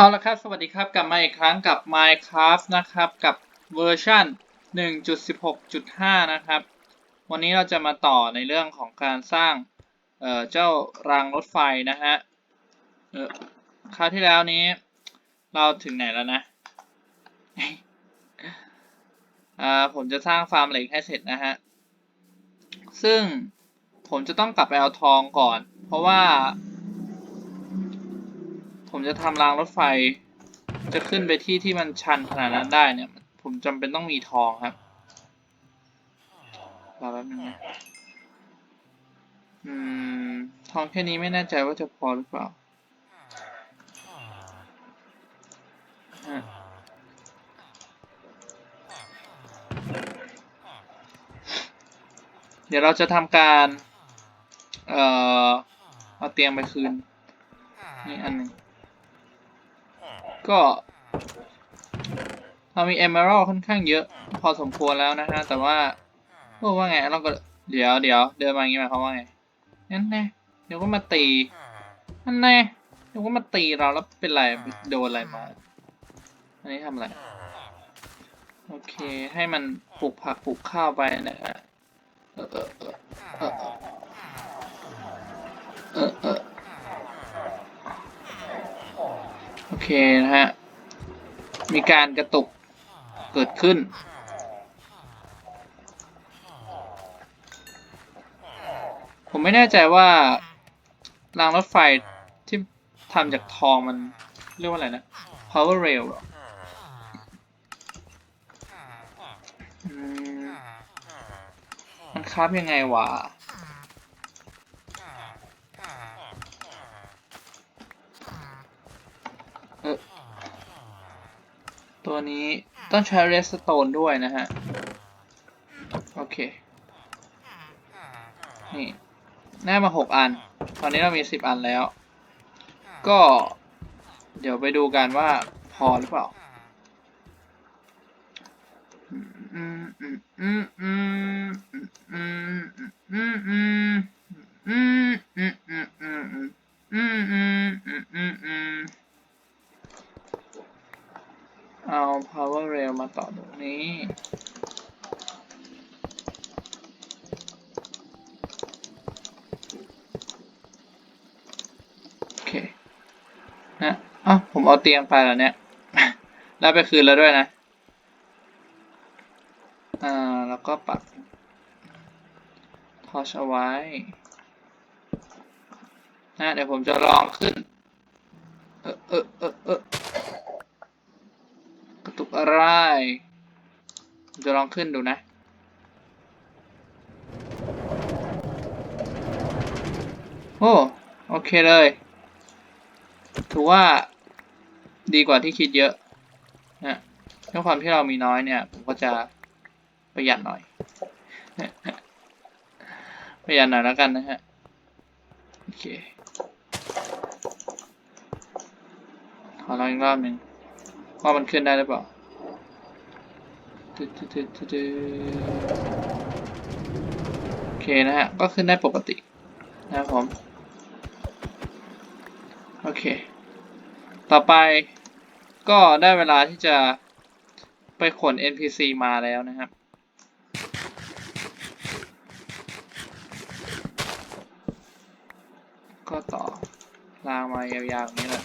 เอาละครับ สวัสดีครับ กลับมาอีกครั้งกับ Minecraft นะครับ กับเวอร์ชัน1.16.5 นะครับ วันนี้เราจะมาต่อในเรื่องของการสร้างเเจ้ารางรถไฟนะฮะคราวที่แล้วนี้ เราถึงไหนแล้วนะอ่าผมจะสร้างฟาร์มเหล็กให้เสร็จนะฮะ ซึ่งผมจะต้องกลับไปเอาทองก่อน เพราะว่า ผมจะทำรางรถไฟ จะขึ้นไปที่ที่มันชันขนาดนั้นได้เนี่ย ผมจำเป็นต้องมีทองครับรอแป๊บนึงนะอืม ทองแค่นี้ไม่แน่ใจว่าจะพอหรือเปล่าเดี๋ยวเราจะทำการ เอ่อ เอาเตียงไปคืน นี่อันหนึ่ง ก็เรามี Emerald ค่อนข้างเยอะ พอสมควรแล้วนะฮะ แต่ว่าโอ้ว่าไงเราก็เดี๋ยวเดี๋ยวเดินมาอย่างนี้หมายความว่าไงนั่นแน่เดี๋ยวก็มาตีนั่นแน่เดี๋ยวก็มาตีเราแล้วเป็นไรโดนอะไรมา อันนี้ทำอะไร โอเคให้มันปลูกผักปลูกข้าวไปนะฮะเออเออเออเออเออเออ โอเคนะฮะ มีการกระตุกเกิดขึ้น ผมไม่แน่ใจว่ารางรถไฟที่ทำจากทองมันเรียกว่าอะไรนะ power rail หรอมันคราฟยังไงวะ เออ ตัวนี้ต้องใช้เรสโตนด้วยนะฮะ โอเค นี่แนบมาหกอัน ตอนนี้เรามีสิบอันแล้ว ก็ เดี๋ยวไปดูกันว่าพอหรือเปล่า อืมอืมอืมอืม เอาเตียงไปแล้วเนี่ยได้ไปคืนแล้วด้วยนะ อ่า แล้วก็ปักทอชเอาไว้ นะ เดี๋ยวผมจะลองขึ้น เออเออเออเออกระตุกอะไร ผมจะลองขึ้นดูนะ โอ้ โอเคเลย ถือว่า ดีกว่าที่คิดเยอะนะด้วยความที่เรามีน้อยเนี่ย ผมก็จะประหยัดหน่อย ประหยัดหน่อยแล้วกันนะฮะ โอเค ขอลองอีกรอบหนึ่งว่ามันขึ้นได้หรือเปล่าตึ๊ดตึ๊ดตึ๊ดตึ๊ดตึ๊ดโอเคนะฮะ ก็ขึ้นได้ปกตินะครับผม โอเค ต่อไป ก็ได้เวลาที่จะไปขน NPC มาแล้วนะครับ ก็ต่อรางมายาวๆอย่างนี้แหละ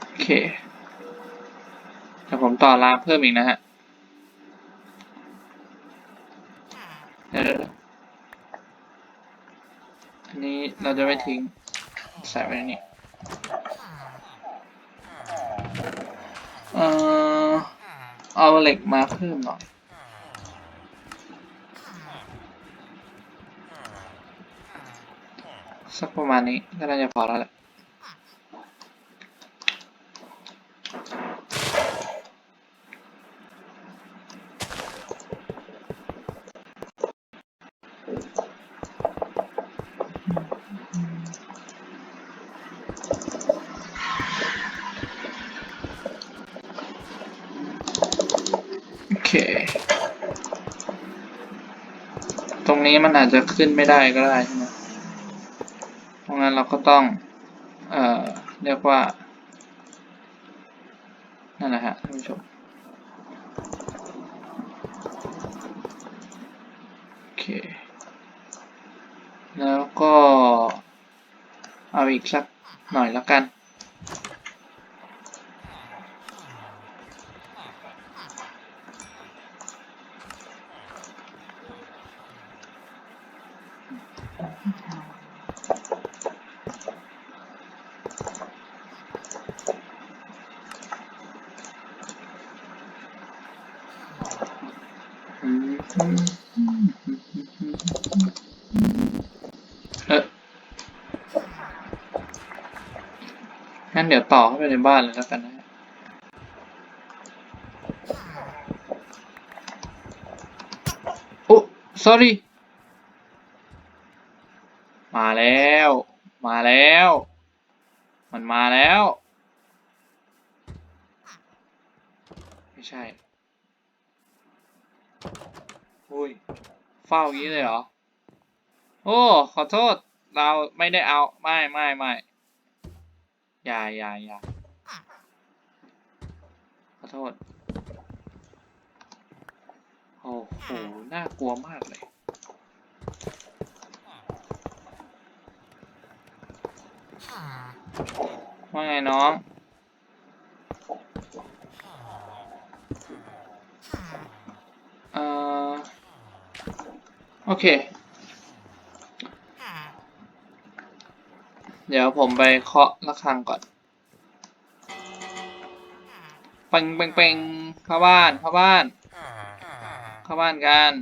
โอเค ต่อรางเพิ่มอีกนะฮะเดี๋ยวอันนี้เราจะไม่ทิ้งใส่ไว้ในนี้เอ่อเอาเหล็กมาเพิ่มหน่อยสักประมาณนี้ก็น่าจะพอแล้วแหละ ตรงนี้มันอาจจะขึ้นไม่ได้ก็ได้ใช่ไหมเพราะงั้นเราก็ต้อง เอ่อ เรียกว่า นั่นแหละฮะท่านผู้ชม โอเค แล้วก็ เอาอีกสักหน่อยแล้วกัน งั้นเดี๋ยวต่อเข้าไปในบ้านเลยแล้วกันนะฮะโอ้ sorry มาแล้ว มาแล้ว มันมาแล้ว ไม่ใช่ อุ้ยเฝ้าอย่างนี้เลยเหรอ โอ้ ขอโทษ เราไม่ได้เอา ไม่ไม่ไม่อย่าอย่าอย่าขอโทษ โอ้โห น่ากลัวมากเลย ว่าไงน้องเอ่อ โอเค เดี๋ยวผมไปเคาะระฆังก่อนปังปังปังเข้าบ้านเข้าบ้าน เข้าบ้านกัน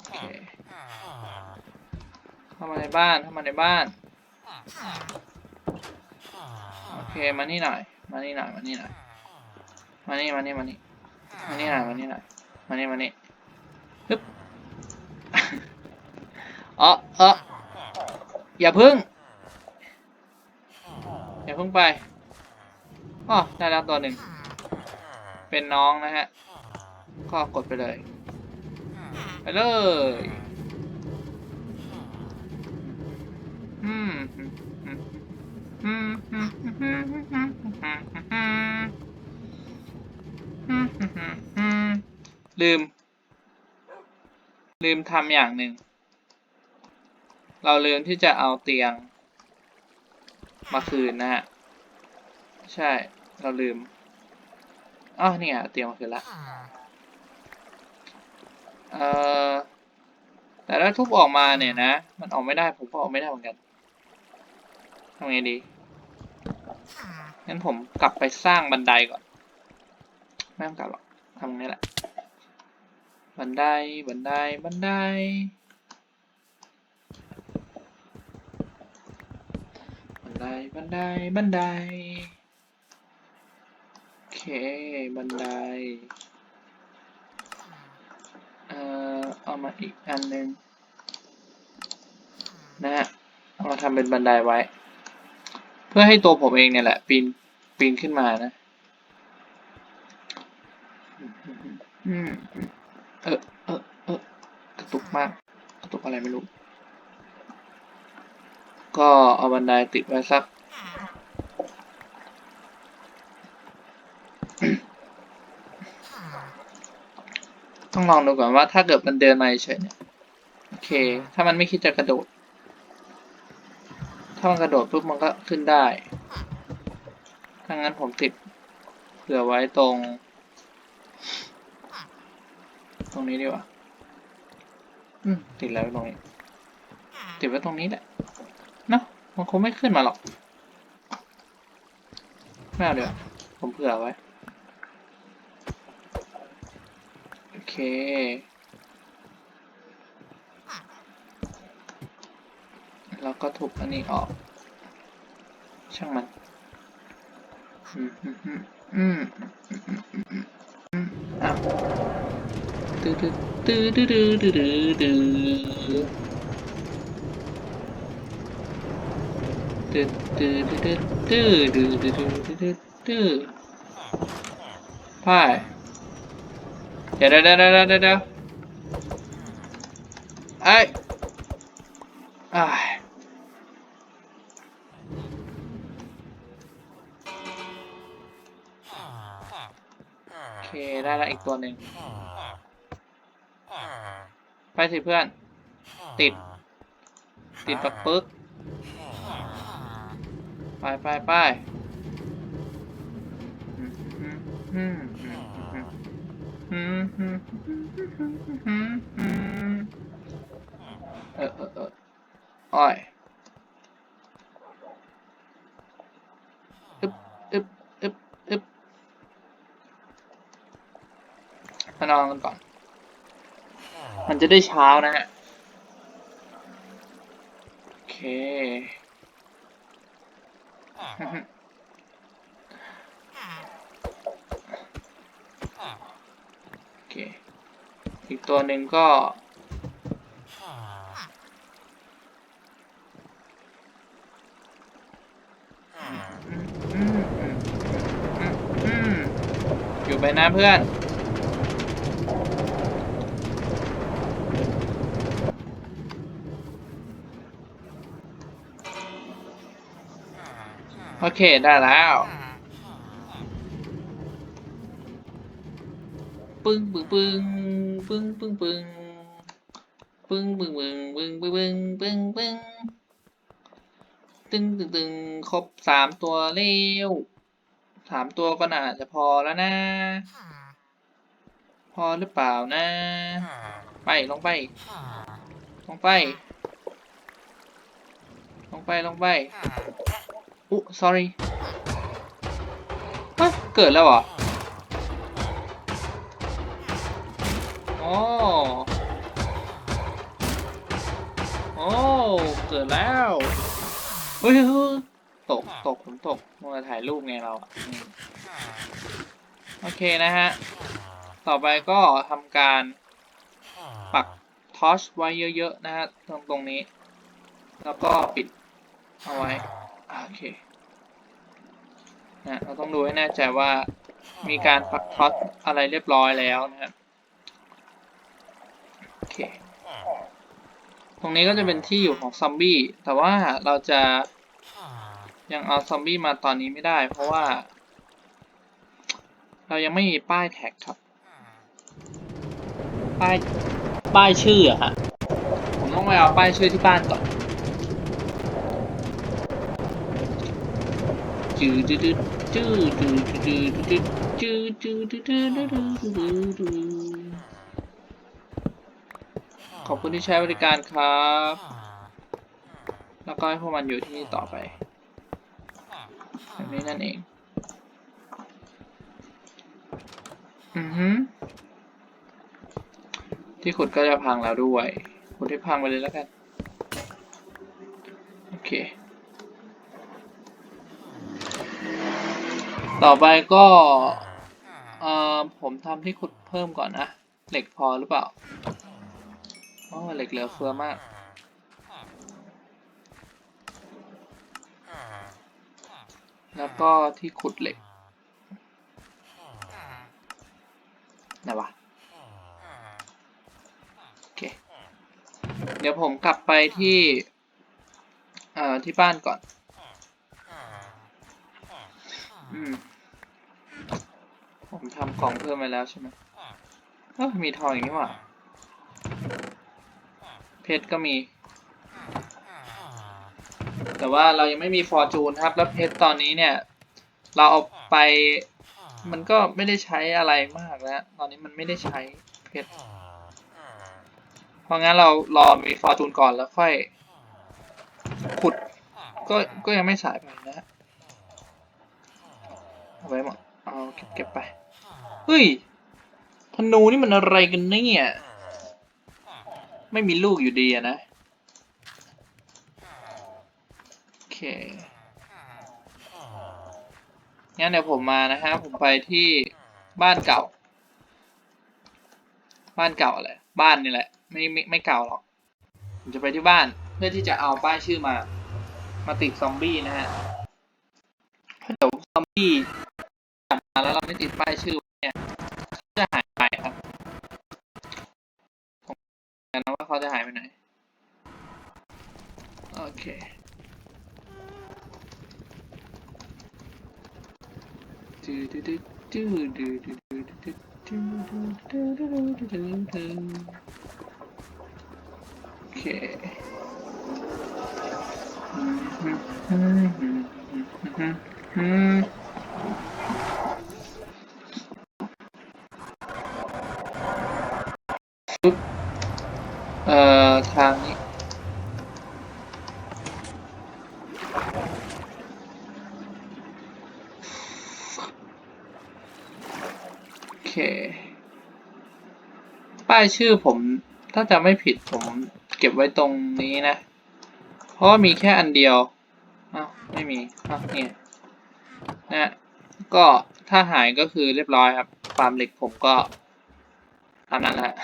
โอเคเข้ามาในบ้าน เข้ามาในบ้าน โอ เคมานี่หน่อย มานี่หน่อย มานี่หน่อย มานี่ มานี่ มานี่ มานี่หน่อย มานี่หน่อย มานี่ มานี่ฮึบเออเอออย่าพึ่ง อย่าพึ่งไปอ๋อได้แล้วตัวหนึ่ง เป็นน้องนะฮะ ก็กดไปเลย ไปเลย ลืม ลืมทำอย่างหนึ่ง เราลืมที่จะเอาเตียง มาคืนนะฮะ ใช่ เราลืมอ๋อเนี่ไงเอาเตียงมาคืนละ เอ่อ แต่ถ้าทุบออกมาเนี่ยนะ มันออกไม่ได้ ผมก็ออกไม่ได้เหมือนกันทำไงดี งั้นผมกลับไปสร้างบันไดก่อน ไม่ต้องกลับหรอกทำงี้แหละ บันได บันได บันได บันได บันได บันได โอเค บันได เอ่อ เอามาอีกอันหนึ่งนะฮะ เอามาทำเป็นบันไดไว้ พื่อให้ตัวผมเองเนี่ยแหละปีนปีนขึ้นมานะอืมเออเออเออกระตุกมากกระตุกอะไรไม่รู้ ก็เอาบันไดติดไว้สักต้องลองดูก่อนว่าถ้าเกิดมันเดินมาเฉยๆเนี่ยโอเค ถ้ามันไม่คิดจะกระโดด ถ้ามันกระโดดปุ๊บมันก็ขึ้นได้ ถ้างั้นผมติดเผื่อไว้ตรง ตรงนี้ดีกว่า อืมติดแล้วไว้ตรงนี้ ติดไว้ตรงนี้แหละเนอะมันคงไม่ขึ้นมาหรอก ไม่เอาเดี๋ยวผมเผื่อไว้ โอเค แล้วก็ทุบอันนี้ออก ช่างมันอืมอืมอืมอืมอืมอืมอืมอืมอืมอ้าวตื้อตื้อตื้อตื้อตื้อตื้อตื้อตื้อตื้อตื้อตื้อตื้อตื้อตื้อตื้อตื้อตื้อไปเดี๋ยวเดี๋ยวเดี๋ยวเดี๋ยวเดี๋ยวไอ้อ้ายโอ ได้แล้วอีกตัวหนึ่งไปสิเพื่อน ติด ติดปักปึ๊กไปไปไปเออเออเอออ้อยอึบอึบอึบอึบมานอนกันก่อน มันจะได้เช้านะฮะ โอเคโอเค อีกตัวหนึ่งก็อืมอืมอืมอืมอยู่ไปนะเพื่อน โอเค ได้แล้ว ปึ้งปึ้งปึ้งปึ้งปึ้งปึ้งปึ้งปึ้งปึ้งปึ้งปึ้งปึ้งปึ้งปึ้งตึงตึงตึงครบสามตัวเร็วสามตัวก็น่าจะพอแล้วนะ พอหรือเปล่านะ ไปลงไป ลงไป ลงไปลงไป อุ๊ sorry ฮะเกิดแล้วเหรอโอ้โอ้เกิดแล้วเฮ้ยตกตกผมตกมัวถ่ายรูปไงเราอะโอเคนะฮะ ต่อไปก็ทำการปักทอชไว้เยอะๆนะฮะตรงตรงนี้ แล้วก็ปิดเอาไว้ โอเคนะเราต้องดูให้แน่ใจว่ามีการปักท็อตอะไรเรียบร้อยแล้วนะครับโอเคตรงนี้ก็จะเป็นที่อยู่ของซอมบี้แต่ว่าเราจะยังเอาซอมบี้มาตอนนี้ไม่ได้ เพราะว่า เรายังไม่มีป้ายแท็กครับ ป้ายป้ายชื่ออะฮะผมต้องไปเอาป้ายชื่อที่บ้านก่อน จืดจืดจืดจืดจืดจืดจืดจืดจืดจืดจืดขอบคุณที่ใช้บริการครับ แล้วก็ให้พวกมันอยู่ที่นี่ต่อไปแบบนี้นั่นเอง อือฮึที่ขุดก็จะพังแล้วด้วย ขุดให้พังไปเลยแล้วกัน โอเค ต่อไปก็ผมทำที่ขุดเพิ่มก่อนนะ เหล็กพอหรือเปล่าอ๋อเหล็กเหลือเฟือมากแล้วก็ที่ขุดเหล็กไหนวะโอเค เดี๋ยวผมกลับไปที่ เอ่อ ที่บ้านก่อน อืม ผมทำกล่องเพิ่มไปแล้วใช่ไหมเออมีทองอย่างนี้หว่า เพชรก็มี แต่ว่าเรายังไม่มีฟอร์จูนครับ แล้วเพชรตอนนี้เนี่ย เราเอาไปมันก็ไม่ได้ใช้อะไรมากแล้ว ตอนนี้มันไม่ได้ใช้เพชร เพราะงั้นเรารอมีฟอร์จูนก่อนแล้วค่อย ขุด ก็ก็ยังไม่สายไปนะฮะ เอาไว้หมดเอาเก็บไป เฮ้ยธนูนี่มันอะไรกันเนี่ย ไม่มีลูกอยู่ดีอะนะ โอเค งั้นเดี๋ยวผมมานะฮะ ผมไปที่บ้านเก่า บ้านเก่าอะไรบ้านนี่แหละ ไม่ไม่ไม่เก่าหรอก ผมจะไปที่บ้านเพื่อที่จะเอาป้ายชื่อมา มาติดซอมบี้นะฮะ อมบี้กลับมาแล้วเราไม่ติดป้ายชื่อเนี่ยจะหายไปครับผมกันนะว่าเขาจะหายไปไหน โอเคดูดูดูดูดูดูดูดูดูดูดูดูดูดูโอเคอืมอืมอืมอืม อืมอืมปึ๊บเอ่อ ทางนี้ โอเค ป้ายชื่อผม ถ้าจะไม่ผิดผมเก็บไว้ตรงนี้นะ เพราะมีแค่อันเดียว อ้าว ไม่มี อ้าวเนี่ย นะก็ถ้าหายก็คือเรียบร้อยครับฟาร์มเหล็กผมก็ตามนั้นแหละ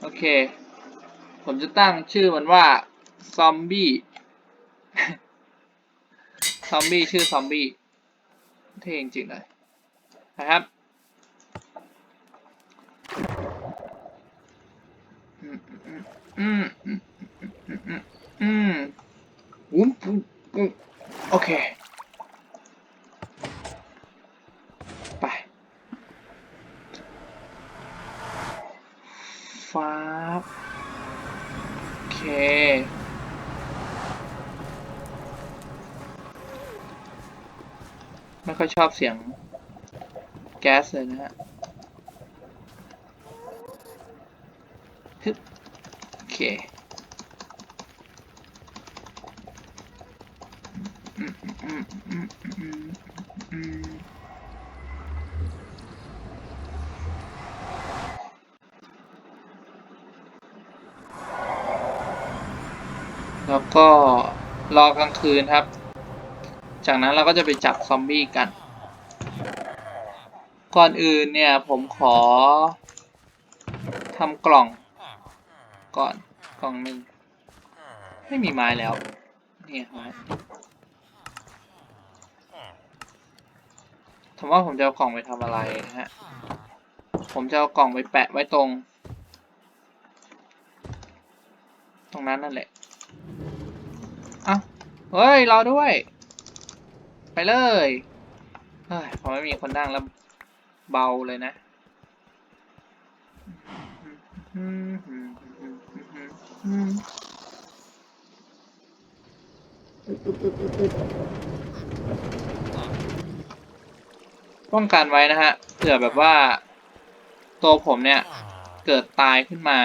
โอเค ผมจะตั้งชื่อมันว่าซอมบี้ซอมบี้ชื่อซอมบี้เท่จริงๆเลยนะครับอืมอืมอืมอืมอืมอืมอุ้มอุ้มอุ้ม โอเค ไป ฟ้าบโอเค ไม่ค่อยชอบเสียง แก๊สเลยนะฮะฮึโอเคอืมอืมอืมอืมอืม แล้วก็รอกลางคืนครับ จากนั้นเราก็จะไปจับซอมบี้กัน ก่อนอื่นเนี่ยผมขอทำกล่องก่อนกล่องหนึ่งไม่มีไม้แล้ว นี่ไม้ ผมว่าผมจะเอากล่องไปทำอะไรนะฮะ ผมจะเอากล่องไปแปะไว้ตรง ตรงนั้นนั่นแหละเอ้าเฮ้ย รอด้วย ไปเลยเฮ้ยพอไม่มีคนนั่งแล้วเบาเลยนะ ป้องกันไว้นะฮะเผื่อแบบว่า ตัวผมเนี่ย เกิดตายขึ้นมา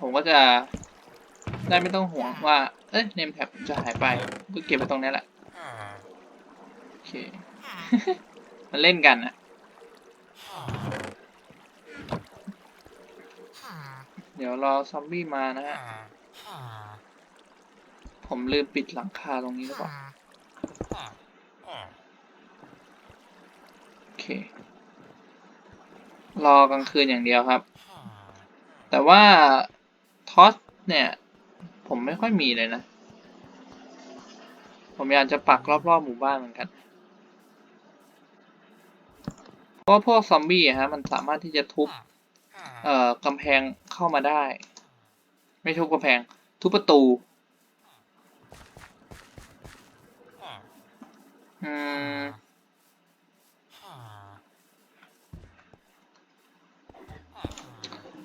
ผมก็จะได้ไม่ต้องห่วงว่า เอ้ยเนมแท็บจะหายไปก็เก็บไว้ตรงนี้แหละโอเค มันเล่นกันนะเดี๋ยวรอซอมบี้มานะฮะ ผมลืมปิดหลังคาตรงนี้หรือเปล่า โอเค รอกลางคืนอย่างเดียวครับ แต่ว่า ทอสเนี่ย ผมไม่ค่อยมีเลยนะ ผมอยากจะปักรอบๆหมู่บ้านเหมือนกัน เพราะพวกซอมบี้ฮะ มันสามารถที่จะทุบ เอ่อกำแพงเข้ามาได้ ไม่ทุบกำแพง ทุบประตู อืม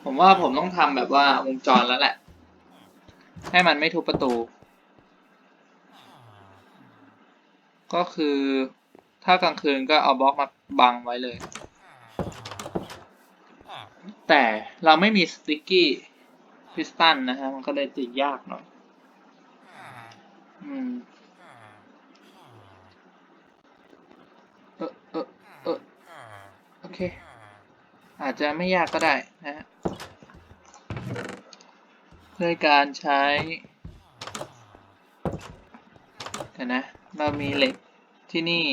ผมว่าผมต้องทำแบบว่าวงจรแล้วแหละ ให้มันไม่ทุบประตู ก็คือถ้ากลางคืนก็เอาบล็อกมาบังไว้เลย แต่เราไม่มีสติกกี้พิสตันนะฮะ มันก็เลยติดยากหน่อย อืม เออเออเออโอ เค อาจจะไม่ยากก็ได้นะฮะด้วยการใช้เดี๋ยวนะ เรามีเหล็กที่นี่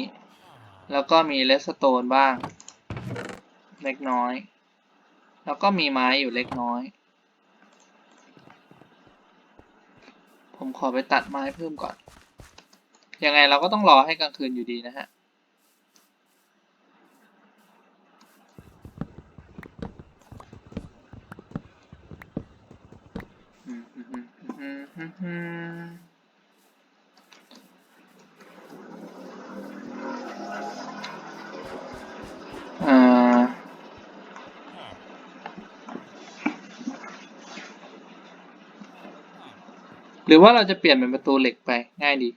แล้วก็มีเลสโตนบ้าง เล็กน้อย แล้วก็มีไม้อยู่เล็กน้อย ผมขอไปตัดไม้เพิ่มก่อน ยังไงเราก็ต้องรอให้กลางคืนอยู่ดีนะฮะ อ่า หรือว่าเราจะเปลี่ยนเป็นประตูเหล็กไปง่ายดี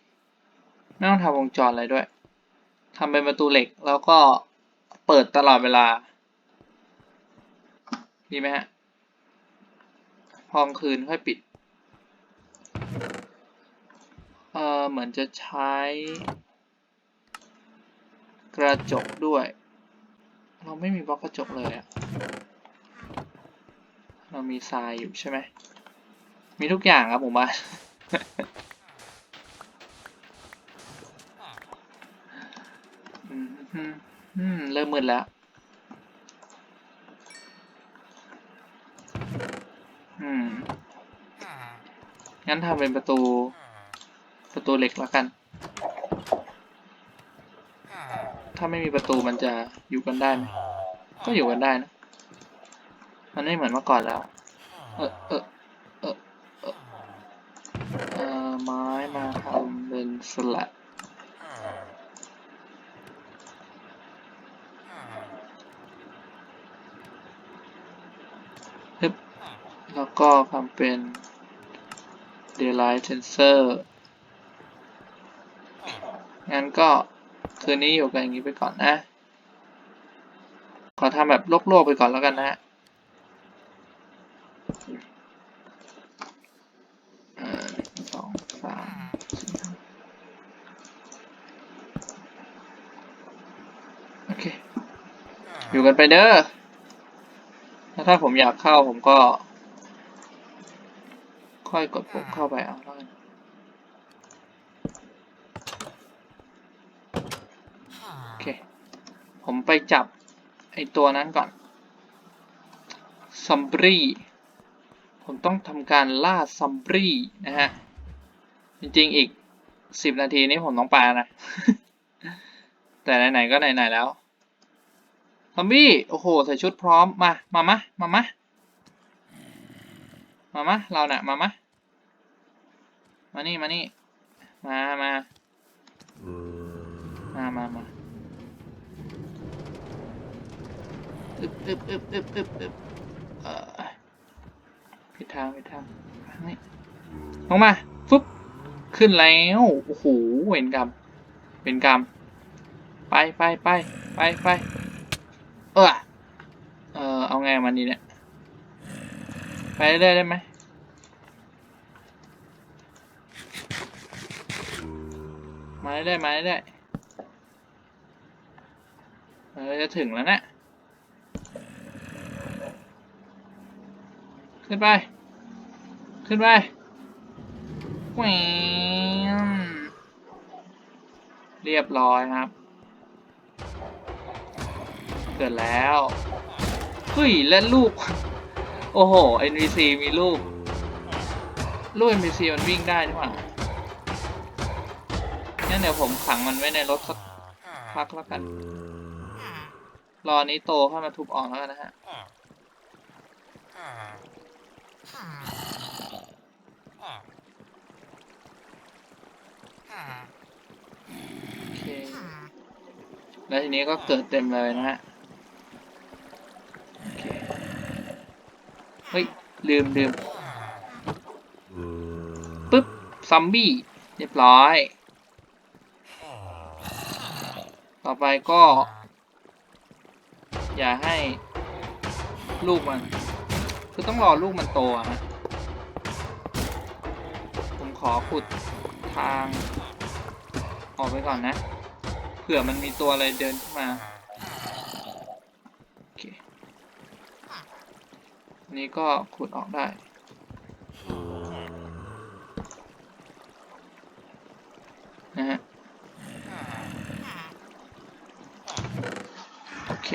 ไม่ต้องทำวงจรอะไรด้วยทำเป็นประตูเหล็กแล้วก็เปิดตลอดเวลา ดีไหมฮะ พองคืนค่อยปิด เออเหมือนจะใช้ กระจกด้วย เราไม่มีบล็อกกระจกเลยอะเรามีทรายอยู่ใช่ไหม มีทุกอย่างครับผมว่าอืมอืมอืมเริ่มมืดแล้ว อืม งั้นทำเป็นประตู ประตูเหล็กแล้วกัน ถ้าไม่มีประตูมันจะอยู่กันได้ไหมก็อยู่กันได้นะ มันไม่เหมือนเมื่อก่อนแล้ว เออเออเออเออเออไม้มาทำเป็นสลัดฮึบแล้วก็ทำเป็น daylight sensor ก็คืนนี้อยู่กันอย่างนี้ไปก่อนนะ ขอทำแบบโลกๆไปก่อนแล้วกันนะสองสามสี่โอเค อยู่กันไปเด้อถ้าผมอยากเข้าผมก็ ค่อยกดปุ่มเข้าไปเอาแล้วกันโอเค ผมไปจับไอตัวนั้นก่อนซัมบรีผมต้องทำการล่าซัมบรีนะฮะ จริงๆอีกสิบนาทีนี้ผมต้องไปนะ แต่ไหนๆก็ไหนๆแล้ว ซอมบี้ โอ้โห ใส่ชุดพร้อม มา มามะมามะมามะเราเนี่ยมามะมานี่ มานี่ มามามามามา อึบอึบอึบอึบอึบอึบเออผิดทางผิดทางนี้ลงมาฟึบขึ้นแล้วโอ้โหเวรกรรมเวรกรรมไปไปไปไปไปเออเออเอาไงมันดีเนี่ยไปเรื่อยได้ไหมมาเรื่อยมาเรื่อยเออจะถึงแล้วนะ ขึ้นไป ขึ้นไปแหวมเรียบร้อยครับ เกิดแล้วเฮ้ยและลูก โอ้โห NPC มีลูก ลูก NPC มันวิ่งได้นี่หว่างั้นเดี๋ยวผมขังมันไว้ในรถสักพักแล้วกัน รอนี้โตเข้ามาทุบออกแล้วกันนะฮะ โอเค แล้วทีนี้ก็เกิดเต็มเลยนะฮะโอเคเฮ้ย ลืมลืมปึ๊บ ซอมบี้ เรียบร้อย ต่อไปก็ อย่าให้ลูกมัน คือต้องรอลูกมันโตอะผมขอขุดทาง ออกไปก่อนนะ เผื่อมันมีตัวอะไรเดินขึ้นมาโอเคนนี้ก็ขุดออกได้นะฮะโอเค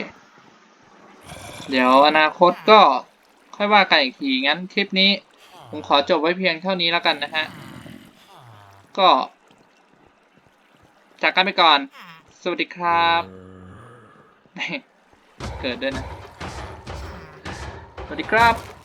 เดี๋ยวอนาคตก็ ค่อยว่ากันอีกทีงั้นคลิปนี้ ผมขอจบไว้เพียงเท่านี้แล้วกันนะฮะ ก็ จากกันไปก่อน สวัสดีครับ เกิดด้วยนะ สวัสดีครับ